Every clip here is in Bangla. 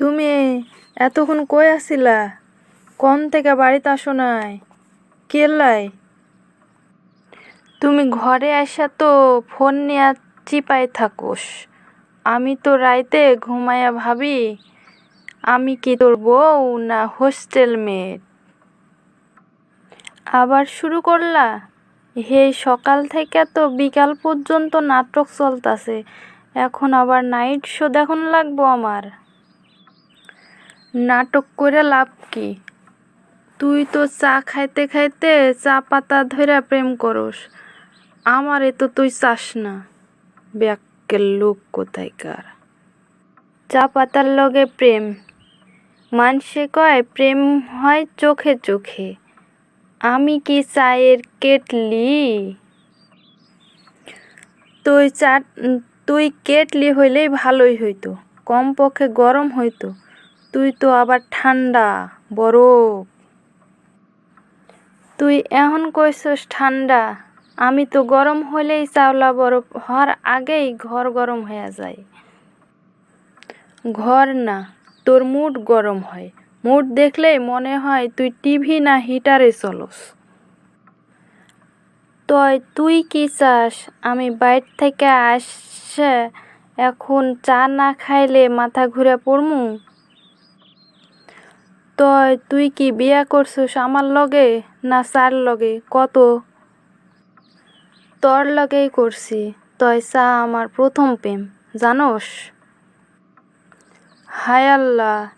তুমি এতক্ষণ কই আছিলা কোন থেকে বাড়িতে আসো নাই? কেলাই তুমি ঘরে আসা তো ফোন নিয়ে চিপাই থাকোস। আমি তো রাইতে ঘুমায়া ভাবি, আমি কি তোর বউ না হোস্টেল মেট আবার শুরু করলা? হে, সকাল থেকে তো বিকাল পর্যন্ত নাটক চলতাছে। এখন আবার নাইট শো দেখন লাগবো আমার। নাটক করে লাভ কি? তুই তো চা খাইতে খাইতে চা পাতা ধরে প্রেম করস। আমারে তো তুই চাস না। ব্যাকের লোক কোথায়কার চা পাতার লগে প্রেম। মানুষে কয়, প্রেম হয় চোখে চোখে। আমি কি চায়ের কেটলি? তুই চা তুই কেটলি হইলেই ভালোই হইতো। কমপক্ষে গরম হইতো। তুই তো আবার ঠান্ডা, বরফ। তুই এখন কইছস ঠান্ডা, আমি তো গরম হলেই চাওলা বরফ হওয়ার আগেই ঘর গরম হয়ে যায়। ঘর না, তোর মুড গরম হয়। মুড দেখলেই মনে হয় তুই টিভি না হিটারে চলস। তয় তুই কি চাস, আমি বাইর থেকে আসে এখন চা না খাইলে মাথা ঘুরে পড়মু? তয় তুই কি বিয়া করছিস আমার লগে? না চার লগে? কত? তোর লগেই করছি। তয় চা আমার প্রথম প্রেম, জানোস? হায় আল্লাহ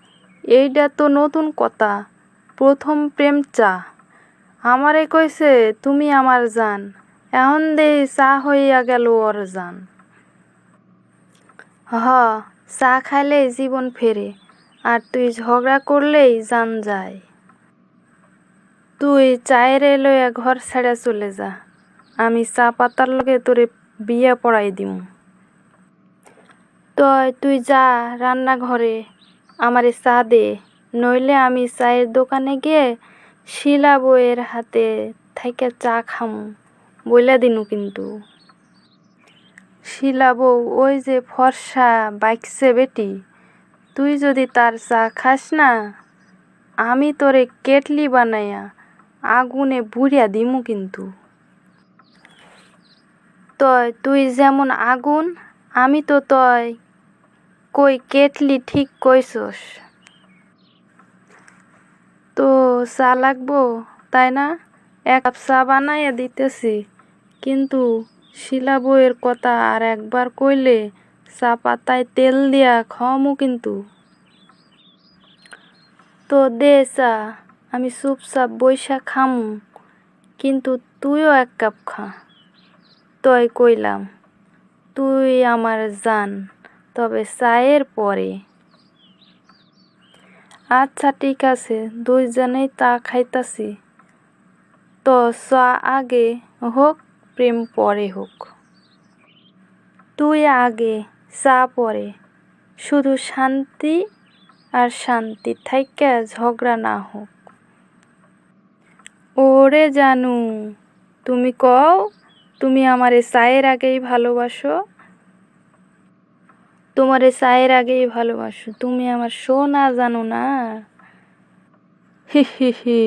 এইটা তো নতুন কথা। প্রথম প্রেম চা। আমারে কইছে, তুমি আমার জান। এখন দে চা হইয়া গেল ওর জান। হ, চা খাইলেই জীবন ফেরে। আর তুই ঝগড়া করলেই জান যায়। তুই চায়ের লইয়া ঘর ছেড়ে চলে যা। আমি চা পাতার লগে তোরে বিয়া পড়াই দিম। তয় তুই যা রান্নাঘরে, আমারে চা দে। নইলে আমি চায়ের দোকানে গিয়ে শিলা বইয়ের হাতে থেকে চা খামু, বইলা দিনু কিন্তু। শিলা বউ ওই যে ফর্সা বাইকছে বেটি। তুই যদি তার চা খাস না, আমি তোরে কেটলি বানাইয়া আগুনে বুড়িয়া দিমু কিন্তু। তয়, তুই যেমন আগুন, আমি তো তয় কই কেটলি ঠিক কইছস। তো চা লাগবো, তাই না? এক কাপ চা বানাইয়া দিতেছি, কিন্তু শিলা বইয়ের কথা আর একবার কইলে চা পাতায় তেল দিয়া খাওয়ামু কিন্তু। তো দে চা, আমি চুপচাপ বৈশা খামু, কিন্তু তুইও এক কাপ খা। তয় কইলাম, তুই আমার জান, তবে চায়ের পরে। আচ্ছা ঠিক আছে, দুইজনেই তা খাইতাছি। তো চা আগে হোক, প্রেম পরে হোক। তুই আগে চা পরে শুধু শান্তি আর শান্তি থাইকা ঝগড়া না হোক। ওরে জানু, তুমি কও, তুমি আমারে চায়ের আগেই ভালোবাসো? তোমারে চায়ের আগেই ভালোবাসো, তুমি আমার শো না জানো না? হি হি হি।